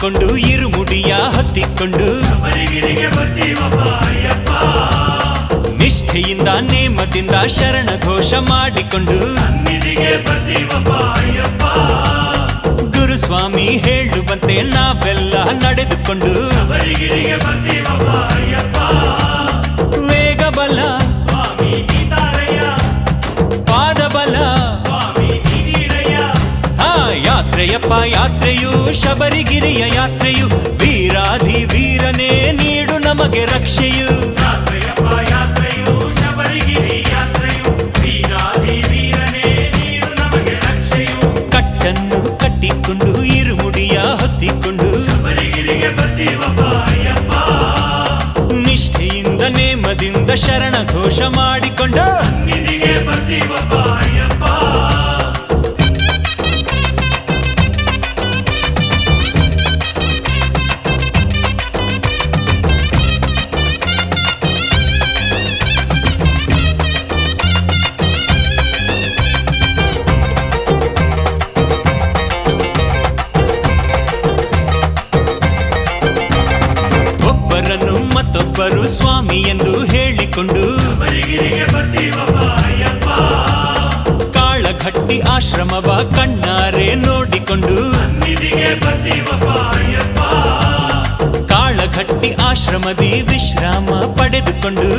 ಇರು ಇರುಮುಡಿಯ ಹತ್ತಿಕೊಂಡು. ನಿಷ್ಠೆಯಿಂದ ನೇಮದಿಂದ ಶರಣ ಘೋಷ ಮಾಡಿಕೊಂಡು. ಗುರುಸ್ವಾಮಿ ಹೇಳುವಂತೆ ನಾವೆಲ್ಲ ನಡೆದುಕೊಂಡು. ಯಾತ್ರೆಯಪ್ಪ ಯಾತ್ರೆಯು ಶಬರಿಗಿರಿಯ ಯಾತ್ರೆಯು. ವೀರಾಧಿ ವೀರನೇ ನೀಡು ನಮಗೆ ರಕ್ಷೆಯು. ಕಟ್ಟನ್ನು ಕಟ್ಟಿಕೊಂಡು ಇರುಮುಡಿಯ ಹೊತ್ತಿಕೊಂಡು. ಅಯ್ಯಪ್ಪ. ನಿಷ್ಠೆಯಿಂದ ನೇಮದಿಂದ ಶರಣ ಘೋಷ ಮತ್ತೊಬ್ಬರು ಸ್ವಾಮಿ ಎಂದು ಹೇಳಿಕೊಂಡು ಕಾಳಘಟ್ಟಿ ಆಶ್ರಮವ ಕಣ್ಣಾರೆ ನೋಡಿಕೊಂಡು ಕಾಳಘಟ್ಟಿ ಆಶ್ರಮದಿ ವಿಶ್ರಾಮ ಪಡೆದುಕೊಂಡು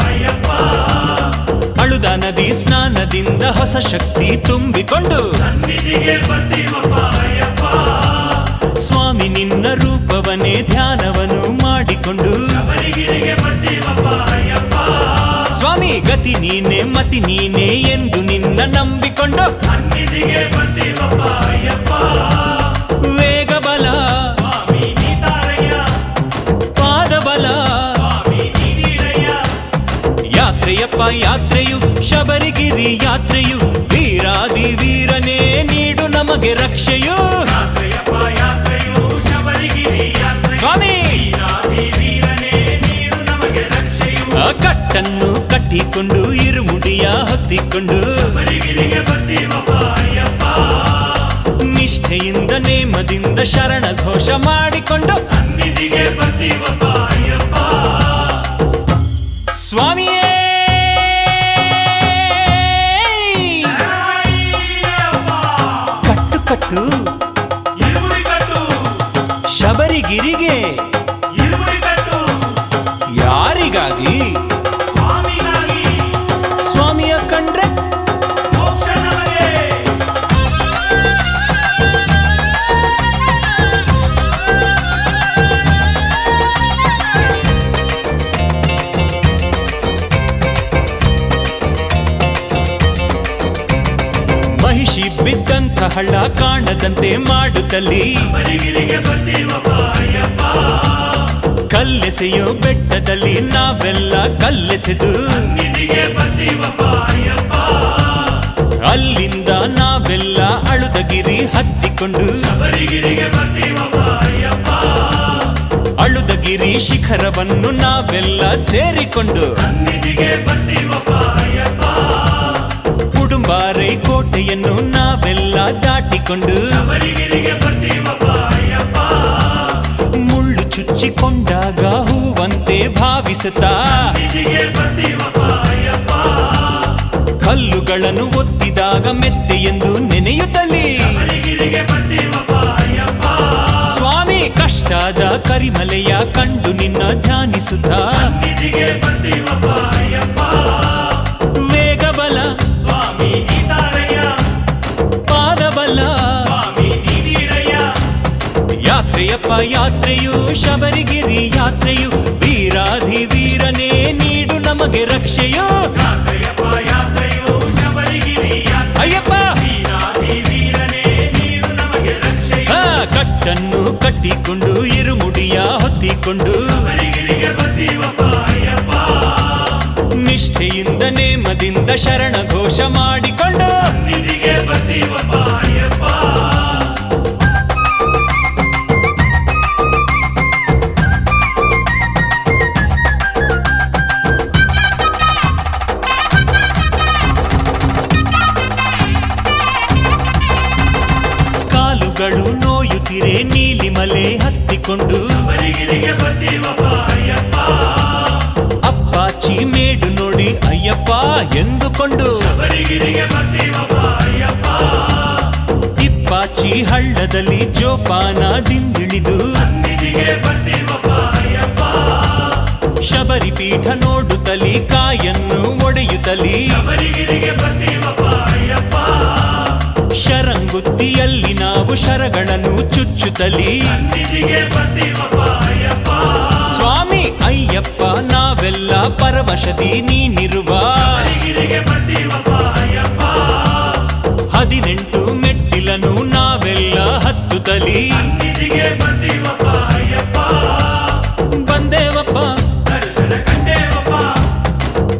ಅಯ್ಯಪ್ಪ. ಅಳುದ ನದಿ ಸ್ನಾನದಿಂದ ಹೊಸ ಶಕ್ತಿ ತುಂಬಿಕೊಂಡು ಸ್ವಾಮಿ ನಿನ್ನ ರೂಪವನೇ ಧ್ಯಾನವನ್ನು ಮಾಡಿಕೊಂಡು ಸ್ವಾಮಿ ಗತಿ ನೀನೆ ಮತಿ ನೀನೆ ಎಂದು ನಿನ್ನ ನಂಬಿಕೊಂಡು ಸನ್ನಿಧಿಗೆ ಬರ್ತೀವಪ್ಪ ಅಯ್ಯಪ್ಪ. ಯಾತ್ರೆಯಪ್ಪ ಯಾತ್ರೆಯು ಶಬರಿಗಿರಿ ಯಾತ್ರೆಯು ವೀರಾದಿ ವೀರನೇ ನೀಡು ನಮಗೆ ರಕ್ಷೆಯು. ಸ್ವಾಮಿ ಕಟ್ಟನ್ನು ಕಟ್ಟಿಕೊಂಡು ಇರುಮುಡಿಯ ಹತ್ತಿಕೊಂಡು. ನಿಷ್ಠೆಯಿಂದ ನೇಮದಿಂದ ಶರಣ ಘೋಷ ಮಾಡಿಕೊಂಡು ಅಯ್ಯಪ್ಪ. ಸ್ವಾಮಿಯೇ! ಕಟ್ಟು ಶಬರಿಗಿರಿಗೆ ಹಳ್ಳ ಕಾಣದಂತೆ ಮಾಡುತ್ತಲ್ಲಿ. ಕಲ್ಲೆಸೆಯೋ ಬೆಟ್ಟದಲ್ಲಿ ನಾವೆಲ್ಲ ಕಲ್ಲೆಸೆದು. ಅಲ್ಲಿಂದ ನಾವೆಲ್ಲ ಅಳುದಗಿರಿ ಹತ್ತಿಕೊಂಡು. ಅಳುದಗಿರಿ ಶಿಖರವನ್ನು ನಾವೆಲ್ಲ ಸೇರಿಕೊಂಡು. ಕೋಟೆಯನ್ನು ನಾವೆಲ್ಲ ದಾಟಿಕೊಂಡು ಮುಳ್ಳು ಚುಚ್ಚಿಕೊಂಡಾಗ ಹೂವಂತೆ ಭಾವಿಸುತ್ತಾ. ಕಲ್ಲುಗಳನ್ನು ಒತ್ತಿದಾಗ ಮೆತ್ತೆ ಎಂದು ನೆನೆಯುತ್ತಲಿ ಸ್ವಾಮಿ ಕಷ್ಟದ ಕರಿಮಲೆಯ ಕಂಡು ನಿನ್ನ ಧ್ಯಾನಿಸುತ್ತಾ. ಯಾತ್ರೆಯಪ್ಪ ಯಾತ್ರೆಯು ಶಬರಿಗಿರಿ ಯಾತ್ರೆಯು ವೀರಾಧಿ ವೀರನೇ ನೀಡು ನಮಗೆ ರಕ್ಷೆಯು. ಅಯ್ಯಪ್ಪ! ಕಟ್ಟನ್ನು ಕಟ್ಟಿಕೊಂಡು ಇರುಮುಡಿಯ ಹೊತ್ತಿಕೊಂಡು. ನಿಷ್ಠೆಯಿಂದ ನೇಮದಿಂದ ಶರಣ ಘೋಷ ಮಾಡಿಕೊಂಡು. ಅಯ್ಯಪ್ಪ ಎಂದುಕೊಂಡು ಇಪ್ಪಾಚಿ ಹಳ್ಳದಲ್ಲಿ ಜೋಪಾನದಿಂದಿಳಿದು ಶಬರಿ ಪೀಠ ನೋಡುತ್ತಲಿ ಕಾಯನ್ನು ಒಡೆಯುತ್ತಲಿ ಶರಂಗುತ್ತಿಯಲ್ಲಿ ನಾವು ಶರಗಳನ್ನು ಚುಚ್ಚುತ್ತಲಿ ವಶದಿ ನೀನಿರುವ ಹದಿನೆಂಟು ಮೆಟ್ಟಿಲನು ನಾವೆಲ್ಲ ಹತ್ತು ತಲಿ. ಬಂದೇವಪ್ಪ.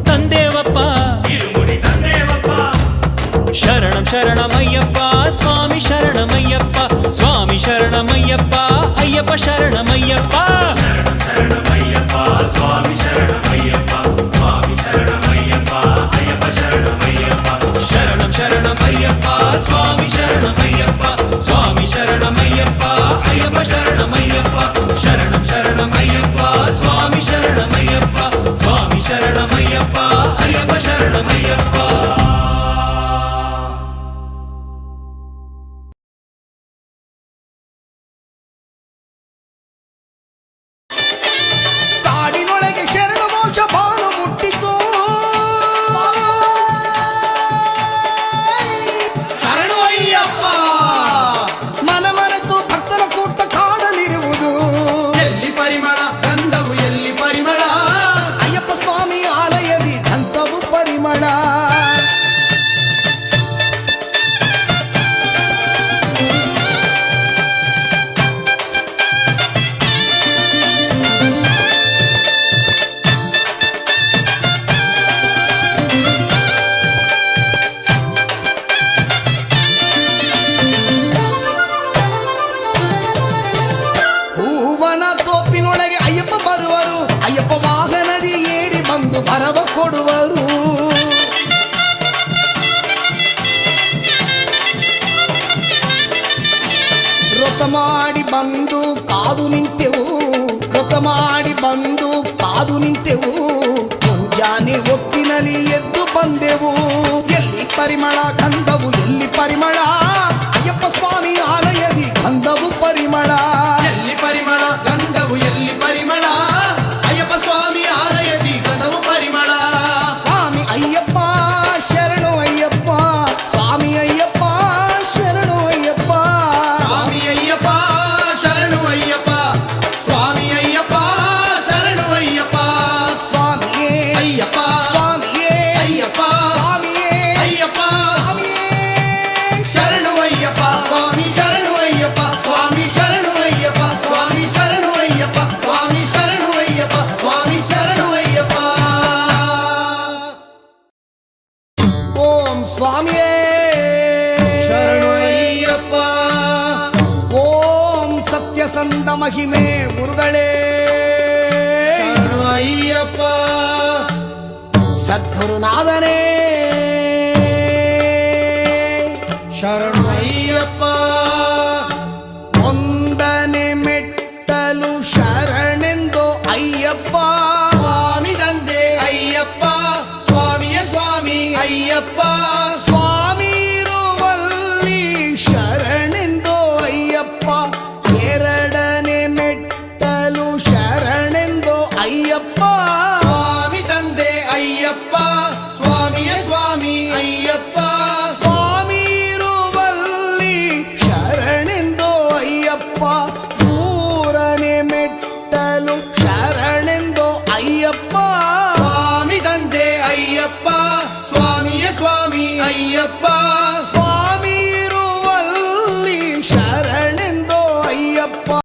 ತಂದೇವಪ್ಪ. ಶರಣಂ ಶರಣಮಯ್ಯಪ್ಪ ಸ್ವಾಮಿ ಶರಣಮಯ್ಯಪ್ಪ ಸ್ವಾಮಿ ಶರಣಮಯ್ಯಪ್ಪ ಅಯ್ಯಪ್ಪ ಶರಣ ಅಯ್ಯಪ್ಪ ವಾಹನದಿ ಏರಿ ಬಂದು ಭರವ ಕೊಡುವರು ವ್ರತ ಮಾಡಿ ಬಂದು ಕಾದು ನಿಂತೆವು ವ್ರತ ಮಾಡಿ ಬಂದು ಕಾದು ನಿಂತೆವು ಮುಂಜಾನೆ ಹೊತ್ತಿನಲ್ಲಿ ಎದ್ದು ಬಂದೆವು ಎಲ್ಲಿ ಪರಿಮಳ ಕಂದವು ಎಲ್ಲಿ ಪರಿಮಳ ಅಯ್ಯಪ್ಪ ಸ್ವಾಮಿ ಆಲ சத்குருநாதனே ಶರಣು ಅಯ್ಯಪ್ಪ ಒಂದನೆ ಮೆಟ್ಟಲು ಶರಣೆಂದು ಅಯ್ಯಪ್ಪ ಸ್ವಾಮಿ ತಂದೆ ಅಯ್ಯಪ್ಪ ಸ್ವಾಮಿಯ ಸ್ವಾಮಿ ಅಯ್ಯಪ್ಪ